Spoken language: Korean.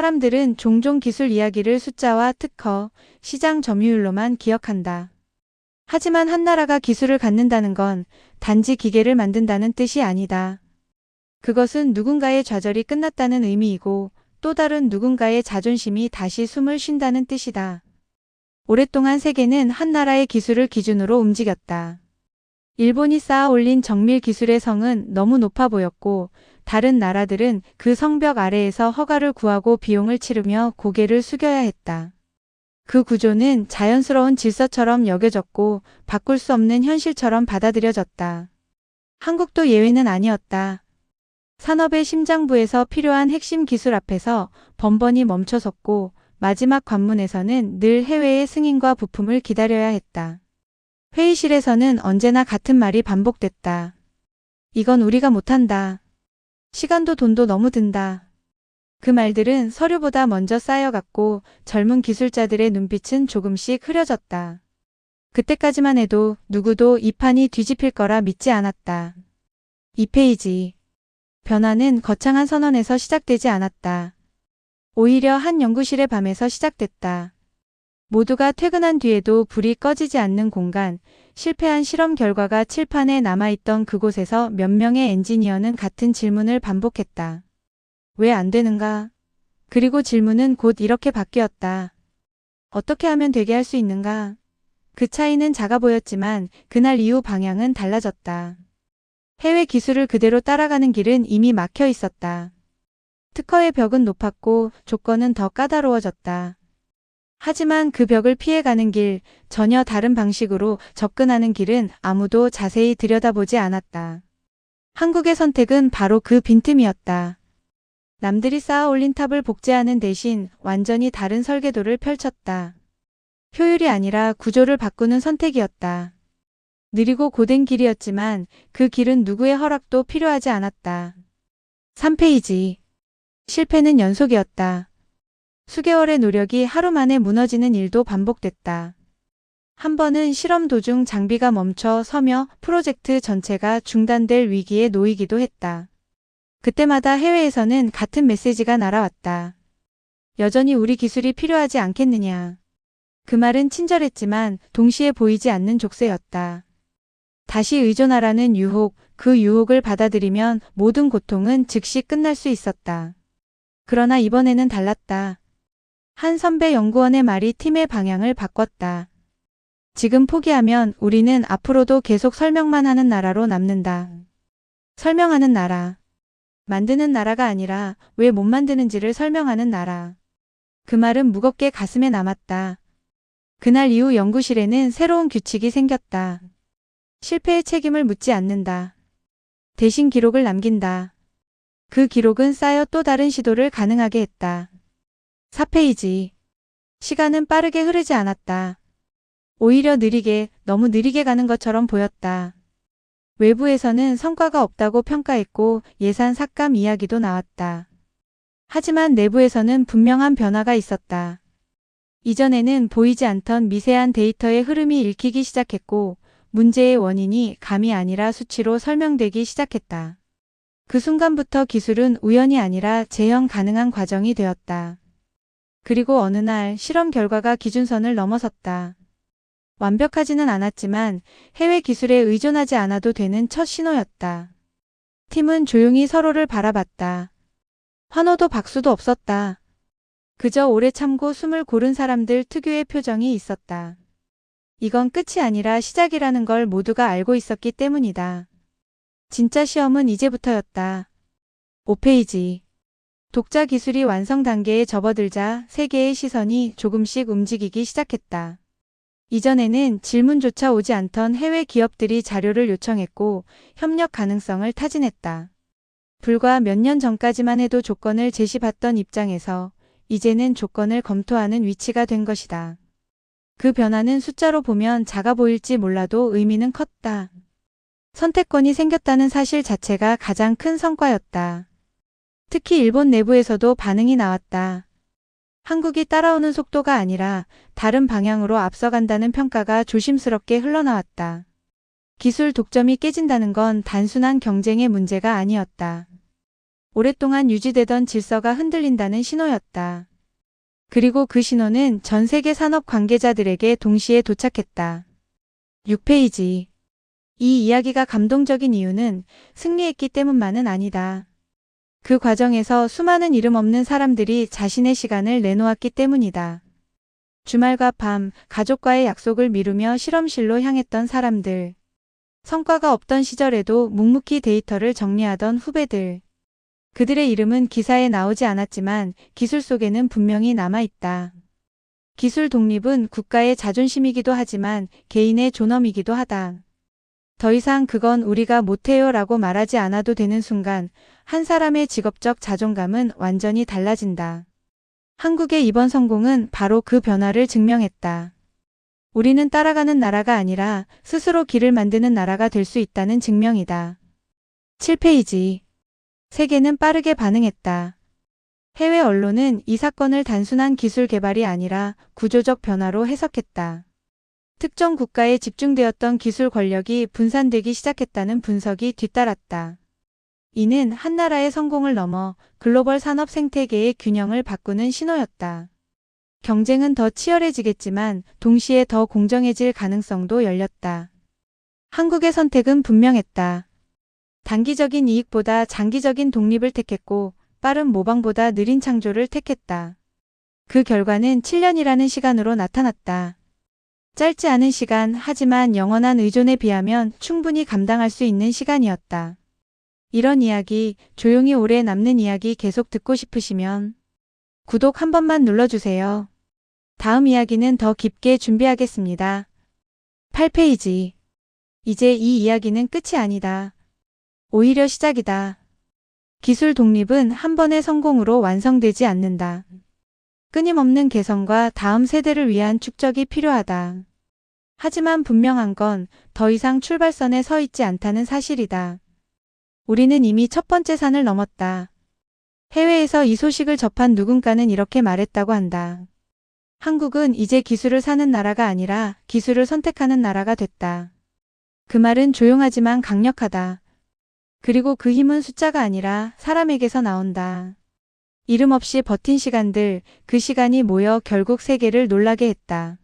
사람들은 종종 기술 이야기를 숫자와 특허, 시장 점유율로만 기억한다. 하지만 한 나라가 기술을 갖는다는 건 단지 기계를 만든다는 뜻이 아니다. 그것은 누군가의 좌절이 끝났다는 의미이고 또 다른 누군가의 자존심이 다시 숨을 쉰다는 뜻이다. 오랫동안 세계는 한 나라의 기술을 기준으로 움직였다. 일본이 쌓아 올린 정밀 기술의 성은 너무 높아 보였고 다른 나라들은 그 성벽 아래에서 허가를 구하고 비용을 치르며 고개를 숙여야 했다. 그 구조는 자연스러운 질서처럼 여겨졌고 바꿀 수 없는 현실처럼 받아들여졌다. 한국도 예외는 아니었다. 산업의 심장부에서 필요한 핵심 기술 앞에서 번번이 멈춰섰고 마지막 관문에서는 늘 해외의 승인과 부품을 기다려야 했다. 회의실에서는 언제나 같은 말이 반복됐다. 이건 우리가 못한다. 시간도 돈도 너무 든다. 그 말들은 서류보다 먼저 쌓여갔고 젊은 기술자들의 눈빛은 조금씩 흐려졌다. 그때까지만 해도 누구도 이 판이 뒤집힐 거라 믿지 않았다. 2페이지. 변화는 거창한 선언에서 시작되지 않았다. 오히려 한 연구실의 밤에서 시작됐다. 모두가 퇴근한 뒤에도 불이 꺼지지 않는 공간, 실패한 실험 결과가 칠판에 남아있던 그곳에서 몇 명의 엔지니어는 같은 질문을 반복했다. 왜 안 되는가? 그리고 질문은 곧 이렇게 바뀌었다. 어떻게 하면 되게 할 수 있는가? 그 차이는 작아 보였지만 그날 이후 방향은 달라졌다. 해외 기술을 그대로 따라가는 길은 이미 막혀 있었다. 특허의 벽은 높았고 조건은 더 까다로워졌다. 하지만 그 벽을 피해가는 길, 전혀 다른 방식으로 접근하는 길은 아무도 자세히 들여다보지 않았다. 한국의 선택은 바로 그 빈틈이었다. 남들이 쌓아 올린 탑을 복제하는 대신 완전히 다른 설계도를 펼쳤다. 효율이 아니라 구조를 바꾸는 선택이었다. 느리고 고된 길이었지만 그 길은 누구의 허락도 필요하지 않았다. 3페이지. 실패는 연속이었다. 수개월의 노력이 하루 만에 무너지는 일도 반복됐다. 한 번은 실험 도중 장비가 멈춰 서며 프로젝트 전체가 중단될 위기에 놓이기도 했다. 그때마다 해외에서는 같은 메시지가 날아왔다. 여전히 우리 기술이 필요하지 않겠느냐. 그 말은 친절했지만 동시에 보이지 않는 족쇄였다. 다시 의존하라는 유혹, 그 유혹을 받아들이면 모든 고통은 즉시 끝날 수 있었다. 그러나 이번에는 달랐다. 한 선배 연구원의 말이 팀의 방향을 바꿨다. 지금 포기하면 우리는 앞으로도 계속 설명만 하는 나라로 남는다. 설명하는 나라. 만드는 나라가 아니라 왜 못 만드는지를 설명하는 나라. 그 말은 무겁게 가슴에 남았다. 그날 이후 연구실에는 새로운 규칙이 생겼다. 실패의 책임을 묻지 않는다. 대신 기록을 남긴다. 그 기록은 쌓여 또 다른 시도를 가능하게 했다. 4페이지. 시간은 빠르게 흐르지 않았다. 오히려 느리게, 너무 느리게 가는 것처럼 보였다. 외부에서는 성과가 없다고 평가했고 예산 삭감 이야기도 나왔다. 하지만 내부에서는 분명한 변화가 있었다. 이전에는 보이지 않던 미세한 데이터의 흐름이 읽히기 시작했고 문제의 원인이 감이 아니라 수치로 설명되기 시작했다. 그 순간부터 기술은 우연이 아니라 재현 가능한 과정이 되었다. 그리고 어느 날 실험 결과가 기준선을 넘어섰다. 완벽하지는 않았지만 해외 기술에 의존하지 않아도 되는 첫 신호였다. 팀은 조용히 서로를 바라봤다. 환호도 박수도 없었다. 그저 오래 참고 숨을 고른 사람들 특유의 표정이 있었다. 이건 끝이 아니라 시작이라는 걸 모두가 알고 있었기 때문이다. 진짜 시험은 이제부터였다. 5페이지. 독자 기술이 완성 단계에 접어들자 세계의 시선이 조금씩 움직이기 시작했다. 이전에는 질문조차 오지 않던 해외 기업들이 자료를 요청했고 협력 가능성을 타진했다. 불과 몇 년 전까지만 해도 조건을 제시받던 입장에서 이제는 조건을 검토하는 위치가 된 것이다. 그 변화는 숫자로 보면 작아 보일지 몰라도 의미는 컸다. 선택권이 생겼다는 사실 자체가 가장 큰 성과였다. 특히 일본 내부에서도 반응이 나왔다. 한국이 따라오는 속도가 아니라 다른 방향으로 앞서간다는 평가가 조심스럽게 흘러나왔다. 기술 독점이 깨진다는 건 단순한 경쟁의 문제가 아니었다. 오랫동안 유지되던 질서가 흔들린다는 신호였다. 그리고 그 신호는 전 세계 산업 관계자들에게 동시에 도착했다. 6페이지. 이 이야기가 감동적인 이유는 승리했기 때문만은 아니다. 그 과정에서 수많은 이름 없는 사람들이 자신의 시간을 내놓았기 때문이다. 주말과 밤, 가족과의 약속을 미루며 실험실로 향했던 사람들. 성과가 없던 시절에도 묵묵히 데이터를 정리하던 후배들. 그들의 이름은 기사에 나오지 않았지만 기술 속에는 분명히 남아있다. 기술 독립은 국가의 자존심이기도 하지만 개인의 존엄이기도 하다. 더 이상 그건 우리가 못해요 라고 말하지 않아도 되는 순간 한 사람의 직업적 자존감은 완전히 달라진다. 한국의 이번 성공은 바로 그 변화를 증명했다. 우리는 따라가는 나라가 아니라 스스로 길을 만드는 나라가 될 수 있다는 증명이다. 7페이지. 세계는 빠르게 반응했다. 해외 언론은 이 사건을 단순한 기술 개발이 아니라 구조적 변화로 해석했다. 특정 국가에 집중되었던 기술 권력이 분산되기 시작했다는 분석이 뒤따랐다. 이는 한 나라의 성공을 넘어 글로벌 산업 생태계의 균형을 바꾸는 신호였다. 경쟁은 더 치열해지겠지만 동시에 더 공정해질 가능성도 열렸다. 한국의 선택은 분명했다. 단기적인 이익보다 장기적인 독립을 택했고 빠른 모방보다 느린 창조를 택했다. 그 결과는 7년이라는 시간으로 나타났다. 짧지 않은 시간 하지만 영원한 의존에 비하면 충분히 감당할 수 있는 시간이었다. 이런 이야기, 조용히 오래 남는 이야기 계속 듣고 싶으시면 구독 한 번만 눌러주세요. 다음 이야기는 더 깊게 준비하겠습니다. 8페이지. 이제 이 이야기는 끝이 아니다. 오히려 시작이다. 기술 독립은 한 번의 성공으로 완성되지 않는다. 끊임없는 개선과 다음 세대를 위한 축적이 필요하다. 하지만 분명한 건 더 이상 출발선에 서 있지 않다는 사실이다. 우리는 이미 첫 번째 산을 넘었다. 해외에서 이 소식을 접한 누군가는 이렇게 말했다고 한다. 한국은 이제 기술을 사는 나라가 아니라 기술을 선택하는 나라가 됐다. 그 말은 조용하지만 강력하다. 그리고 그 힘은 숫자가 아니라 사람에게서 나온다. 이름 없이 버틴 시간들, 그 시간이 모여 결국 세계를 놀라게 했다.